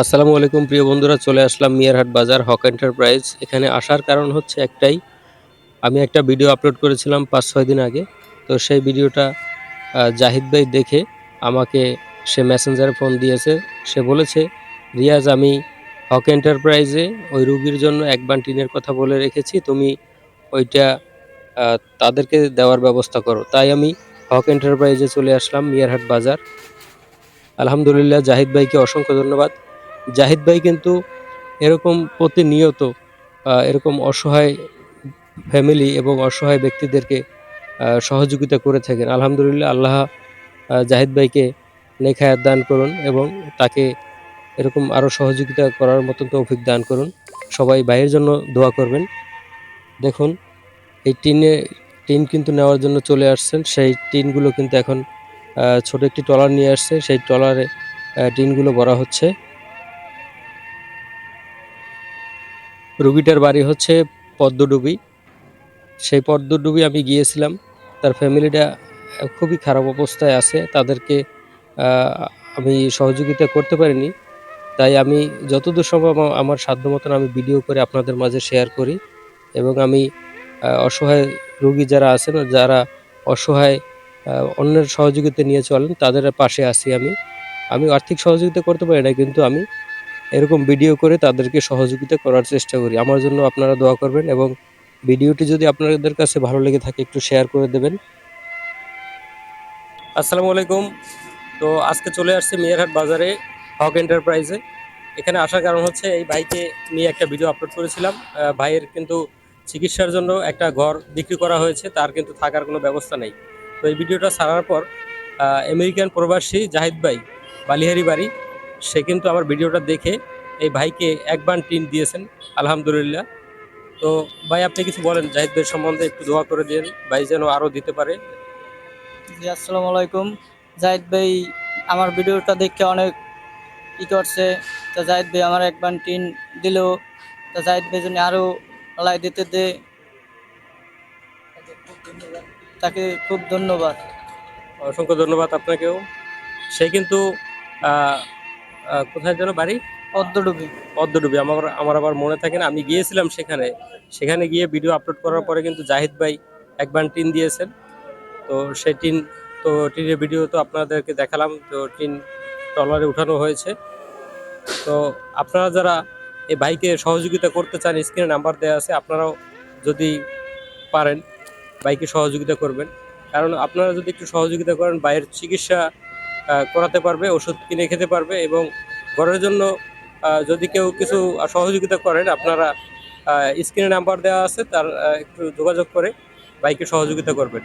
আসসালামু আলাইকুম, প্রিয় বন্ধুরা, চলে আসলাম মিয়ারহাট বাজার হক এন্টারপ্রাইজ। এখানে আসার কারণ হচ্ছে একটাই, আমি একটা ভিডিও আপলোড করেছিলাম পাঁচ ছয় দিন আগে। তো সেই ভিডিওটা জাহিদ ভাই দেখে আমাকে সে মেসেঞ্জারে ফোন দিয়েছে। সে বলেছে, রিয়াজ, আমি হক এন্টারপ্রাইজে ওই রুগীর জন্য এক বান টিনের কথা বলে রেখেছি। তুমি ওইটা তাদেরকে দেওয়ার ব্যবস্থা করো। তাই আমি হক এন্টারপ্রাইজে চলে আসলাম মিয়ারহাট বাজার। আলহামদুলিল্লাহ, জাহিদ ভাইকে অসংখ্য ধন্যবাদ। জাহিদ ভাই কিন্তু এরকম প্রতিনিয়ত এরকম অসহায় ফ্যামিলি এবং অসহায় ব্যক্তিদেরকে সহযোগিতা করে থাকেন। আলহামদুলিল্লাহ আল্লাহ জাহিদ ভাইকে নেখায়াত দান করুন এবং তাকে এরকম আরও সহযোগিতা করার মতন তৌফিক দান করুন। সবাই ভাইয়ের জন্য দোয়া করবেন। দেখুন, এই টিনে, টিন কিন্তু নেওয়ার জন্য চলে আসছেন। সেই টিনগুলো কিন্তু এখন ছোট একটি ট্রলার নিয়ে আসছে। সেই ট্রলারে টিনগুলো ভরা হচ্ছে। রুগীটার বাড়ি হচ্ছে পদ্মডুবি। সেই পদ্মডুবি আমি গিয়েছিলাম। তার ফ্যামিলিটা খুবই খারাপ অবস্থায় আছে। তাদেরকে আমি সহযোগিতা করতে পারিনি। তাই আমি যতদূর সম্ভব আমার সাধ্য মতন আমি ভিডিও করে আপনাদের মাঝে শেয়ার করি এবং আমি অসহায় রুগী যারা আছেন, যারা অসহায় অন্যের সহযোগিতা নিয়ে চলেন, তাদের পাশে আছি আমি। আমি আর্থিক সহযোগিতা করতে পারি না, কিন্তু আমি এরকম ভিডিও করে তাদেরকে সহযোগিতা করার চেষ্টা করি। আমার জন্য আপনারা দোয়া করবেন এবং ভিডিওটি যদি আপনাদের কাছে ভালো লেগে থাকে, একটু শেয়ার করে দেবেন। আসসালামু আলাইকুম। তো আজকে চলে আসছে মিয়ারহাট বাজারে হক এন্টারপ্রাইজে। এখানে আসার কারণ হচ্ছে এই ভাইকে নিয়ে একটা ভিডিও আপলোড করেছিলাম। ভাইয়ের কিন্তু চিকিৎসার জন্য একটা ঘর বিক্রি করা হয়েছে, তার কিন্তু থাকার কোনো ব্যবস্থা নেই। তো এই ভিডিওটা ছাড়ার পর আমেরিকান প্রবাসী জাহিদ ভাই, বালিহারি বাড়ি সে কিন্তু আমার ভিডিওটা দেখে এই ভাইকে এক বান টিন দিয়েছেন আলহামদুলিল্লাহ। তো ভাই আপনি কিছু বলেন জাহিদ ভাই সম্বন্ধে একটু দোয়া করে দিন ভাই যেন আরও দিতে পারে। জি আসসালামু আলাইকুম। জাহিদ ভাই আমার ভিডিওটা দেখে অনেক ই করছে। তো জাহিদ ভাই আমার একবার টিন দিল। তো জাহিদ ভাই যদি আরও লাই দিতে দে তাকে খুব ধন্যবাদ। অসংখ্য ধন্যবাদ আপনাকেও। সে কিন্তু কোথায় যেন বাড়ি? পদ্মডুবি পদ্মডুবি আমার আমার আবার মনে থাকে না আমি গিয়েছিলাম সেখানে। সেখানে গিয়ে ভিডিও আপলোড করার পরে কিন্তু জাহিদ ভাই একবার টিন দিয়েছেন। তো সেই টিন তো টিনের ভিডিও তো আপনাদেরকে দেখালাম তো টিন ট্রলারে উঠানো হয়েছে। তো আপনারা যারা এই বাইকে সহযোগিতা করতে চান স্ক্রিনে নাম্বার দেওয়া আছে আপনারাও যদি পারেন বাইকে সহযোগিতা করবেন। কারণ আপনারা যদি একটু সহযোগিতা করেন বাইরের চিকিৎসা করাতে পারবে, ওষুধ কিনে খেতে পারবে এবং ঘরের জন্য যদি কেউ কিছু সহযোগিতা করেন, আপনারা স্ক্রিনে নাম্বার দেওয়া আছে, তার একটু যোগাযোগ করে বাইকে সহযোগিতা করবেন।